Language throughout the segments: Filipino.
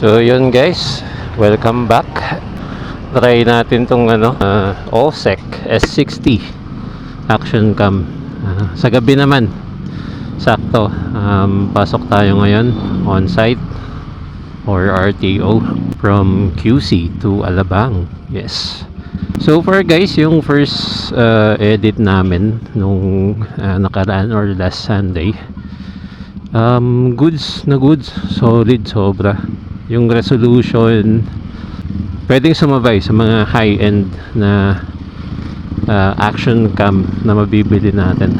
So yun guys, welcome back. Try natin tong ano, uh, OSEC S60 Action Cam. Ah, sa gabi naman, sakto. Um, pasok tayo ngayon on site or RTO from QC to Alabang. Yes. So far guys, yung first uh, edit namin nung uh, nakaraan or last Sunday, um, goods na goods, solid sobra. Yung resolution, pwedeng sumabay sa mga high-end na uh, action cam na mabibili natin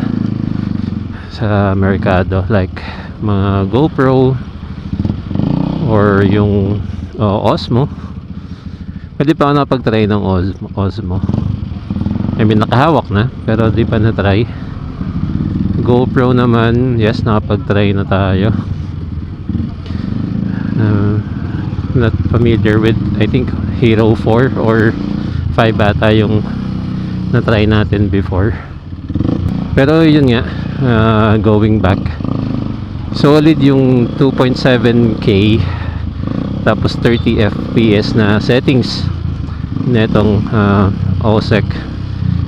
sa merkado like mga GoPro or yung uh, Osmo. Pwede pa ako nakapag-try ng Osmo, Osmo. I mean nakahawak na pero di pa na-try. GoPro naman yes nakapag-try na tayo. Uh, not familiar with I think Hero 4 or 5 ata yung na-try natin before. Pero yun nga uh, going back. Solid yung 2.7k tapos 30 fps na settings netong uh, OSEC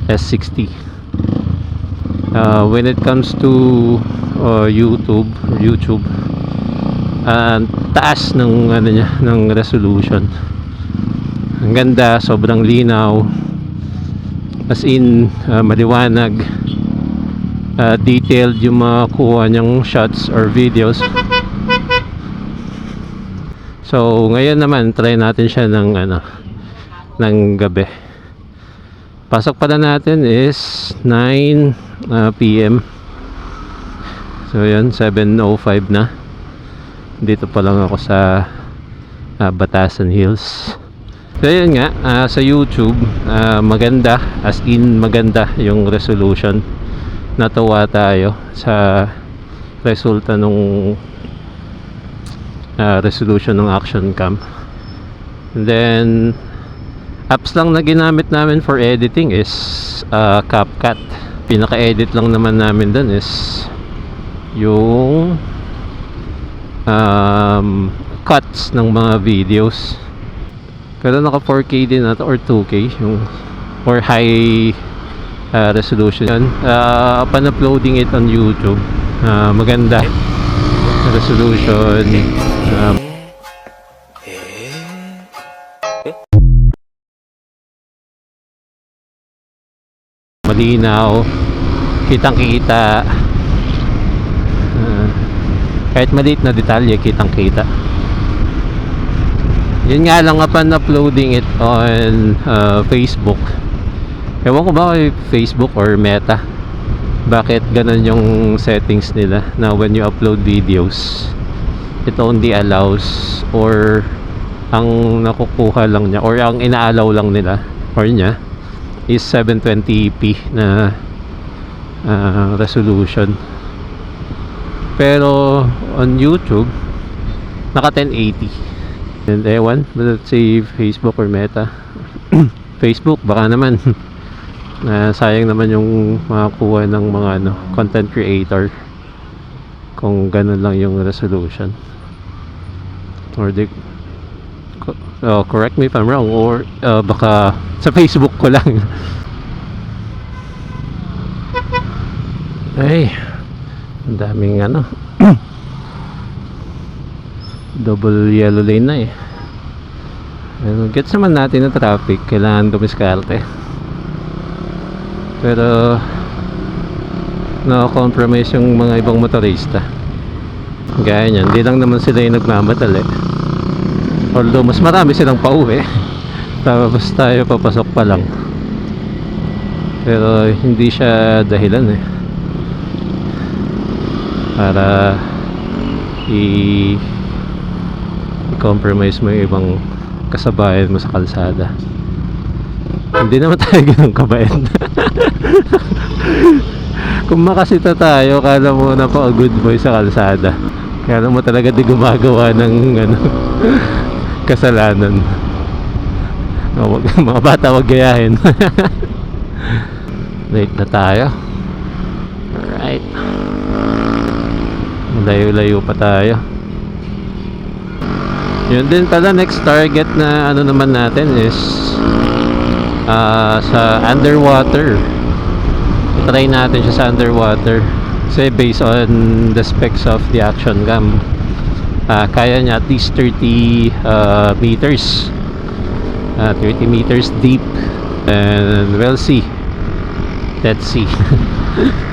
S60 uh, when it comes to uh, YouTube YouTube uh, taas ng ano niya ng resolution. Ang ganda sobrang linaw. As in uh, maliwanag. Uh, detailed yung mga kuha niyang shots or videos. So ngayon naman try natin siya ng ano ng gabi. Pasok pala natin is 9 uh, PM so yun 7.05 na dito pa lang ako sa uh, Batasan Hills. So yun nga uh, sa YouTube uh, maganda as in maganda yung resolution. Natuwa tayo sa resulta nung uh, resolution ng action cam. And then apps lang na ginamit namin for editing is uh, CapCut. Pinaka-edit lang naman namin dun is yung um, cuts ng mga videos. Pero naka 4K din nato or 2K yung or high uh, resolution. Yun. Uh, upon uploading it on YouTube uh, maganda. Resolution. Um, malinaw kitang kita kahit maliit na detalye kitang kita yun nga lang upon uploading it on uh, Facebook. Ewan ko ba kay Facebook or Meta? Bakit ganun yung settings nila na when you upload videos it only allows or ang nakukuha lang niya or ang inaalaw lang nila or niya is 720p na uh, resolution pero on YouTube naka 1080 and ewan let's say Facebook or Meta. Facebook baka naman. Na sayang naman yung makakuha ng mga ano, content creator kung ganun lang yung resolution. Or co- oh, correct me if I'm wrong or uh, baka sa Facebook ko lang. Ay ang daming ano. Double yellow lane na eh. Ano, gets naman natin na traffic kailangan dumiskarte. Pero na-compromise yung mga ibang motorista. Gaya niyan, hindi lang naman sila yung nagmamadali. Although mas marami silang pauwi. Tapos tayo papasok pa lang. Pero hindi siya dahilan eh para i-compromise mo yung ibang kasabayan mo sa kalsada. Hindi naman tayo ganun kabait. Kung makasita tayo kala mo na pa good boy sa kalsada. Kala mo talaga di gumagawa ng ano kasalanan. Wag, mga bata wag gayahin. Late na tayo malayo-layo pa tayo Yun din pala next target na ano naman natin is ah, sa underwater. Try natin siya sa underwater. Kasi based on the specs of the action cam, ah, kaya niya at least 30 ah, meters. Ah, 30 meters deep. And we'll see. Let's see.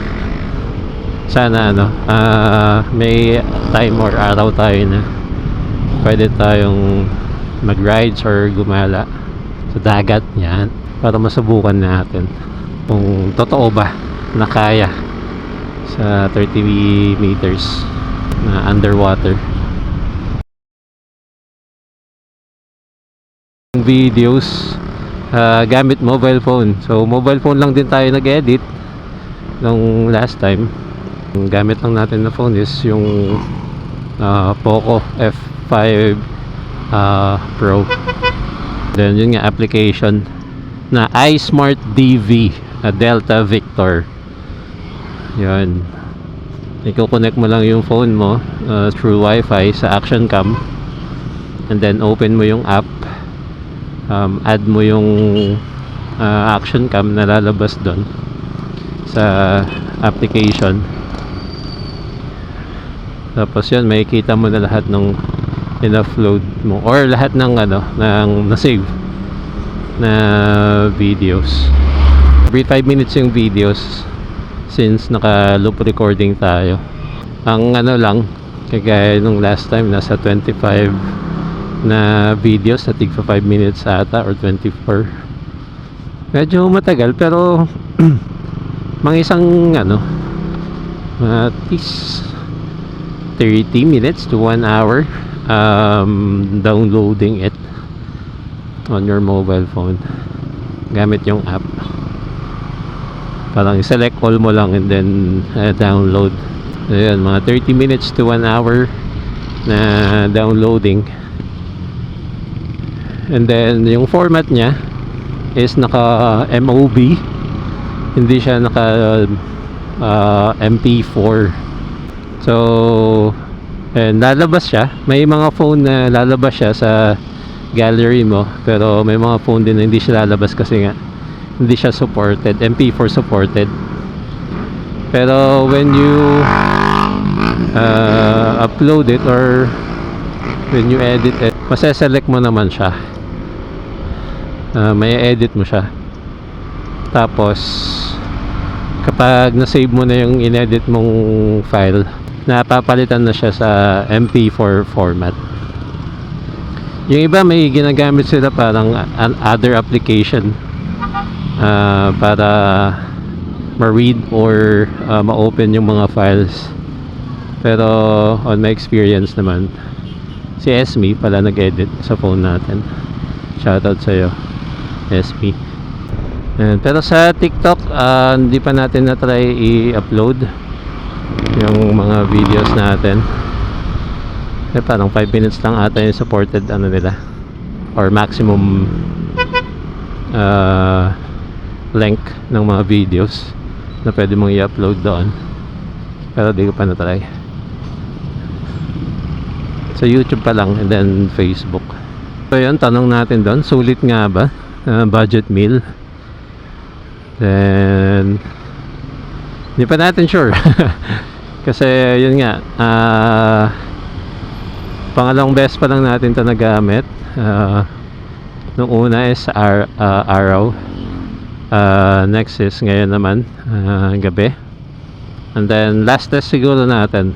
Sana ano, ah, may time or araw tayo na pwede tayong mag-rides or gumala sa dagat yan para masubukan natin kung totoo ba na kaya sa 30 meters na underwater. Videos ah, gamit mobile phone. So mobile phone lang din tayo nag-edit nung last time ang gamit lang natin na phone is yung ah, Poco F5 ah, Pro. Then yun nga application na iSmart DV na Delta Victor. Yun. I-connect mo lang yung phone mo ah, through Wi-Fi sa action cam. And then open mo yung app. Um, add mo yung ah, action cam na lalabas doon sa application tapos yun makikita mo na lahat ng in-upload mo. Or lahat ng ano ng na-save na videos. Every 5 minutes yung videos since naka loop recording tayo. Ang ano lang kagaya nung last time nasa 25 na videos na tigpa 5 minutes ata or 24 medyo matagal pero mga isang ano at least 30 minutes to 1 hour um, downloading it on your mobile phone. Gamit yung app. Parang select all mo lang and then uh, download. Ayan, mga 30 minutes to 1 hour na downloading. And then yung format niya is naka MOV hindi siya naka uh, MP4 so and lalabas siya. May mga phone na lalabas siya sa gallery mo pero may mga phone din na hindi siya lalabas kasi nga hindi siya supported MP4 supported. Pero when you uh, upload it or when you edit it maseselect mo naman siya. Uh, may edit mo siya. Tapos kapag na-save mo na yung inedit mong file napapalitan na siya sa MP4 format. Yung iba may ginagamit sila parang an other application ah, para ma-read or ah, ma-open yung mga files. Pero on my experience naman si Esme pala nag-edit sa phone natin. Shoutout sa'yo Esme Ayan. pero sa TikTok ah, hindi pa natin na-try i-upload yung mga videos natin. Eh, parang 5 minutes lang ata yung supported ano nila. Or maximum uh, length ng mga videos na pwede mong i-upload doon. Pero di ko pa na-try. Sa YouTube pa lang and then Facebook. So yun tanong natin doon sulit nga ba? Uh, budget meal. Then hindi pa natin sure. Kasi yun nga ah pangalawang beses pa lang natin ito nagamit. Uh, nung una is ar ah, araw. Uh, next is ngayon naman ah, gabi. And then last test siguro natin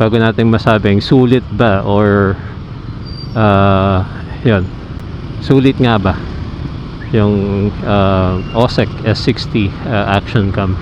bago natin masabing sulit ba or uh, yun. Sulit nga ba yung uh, OSEC S60 uh, action cam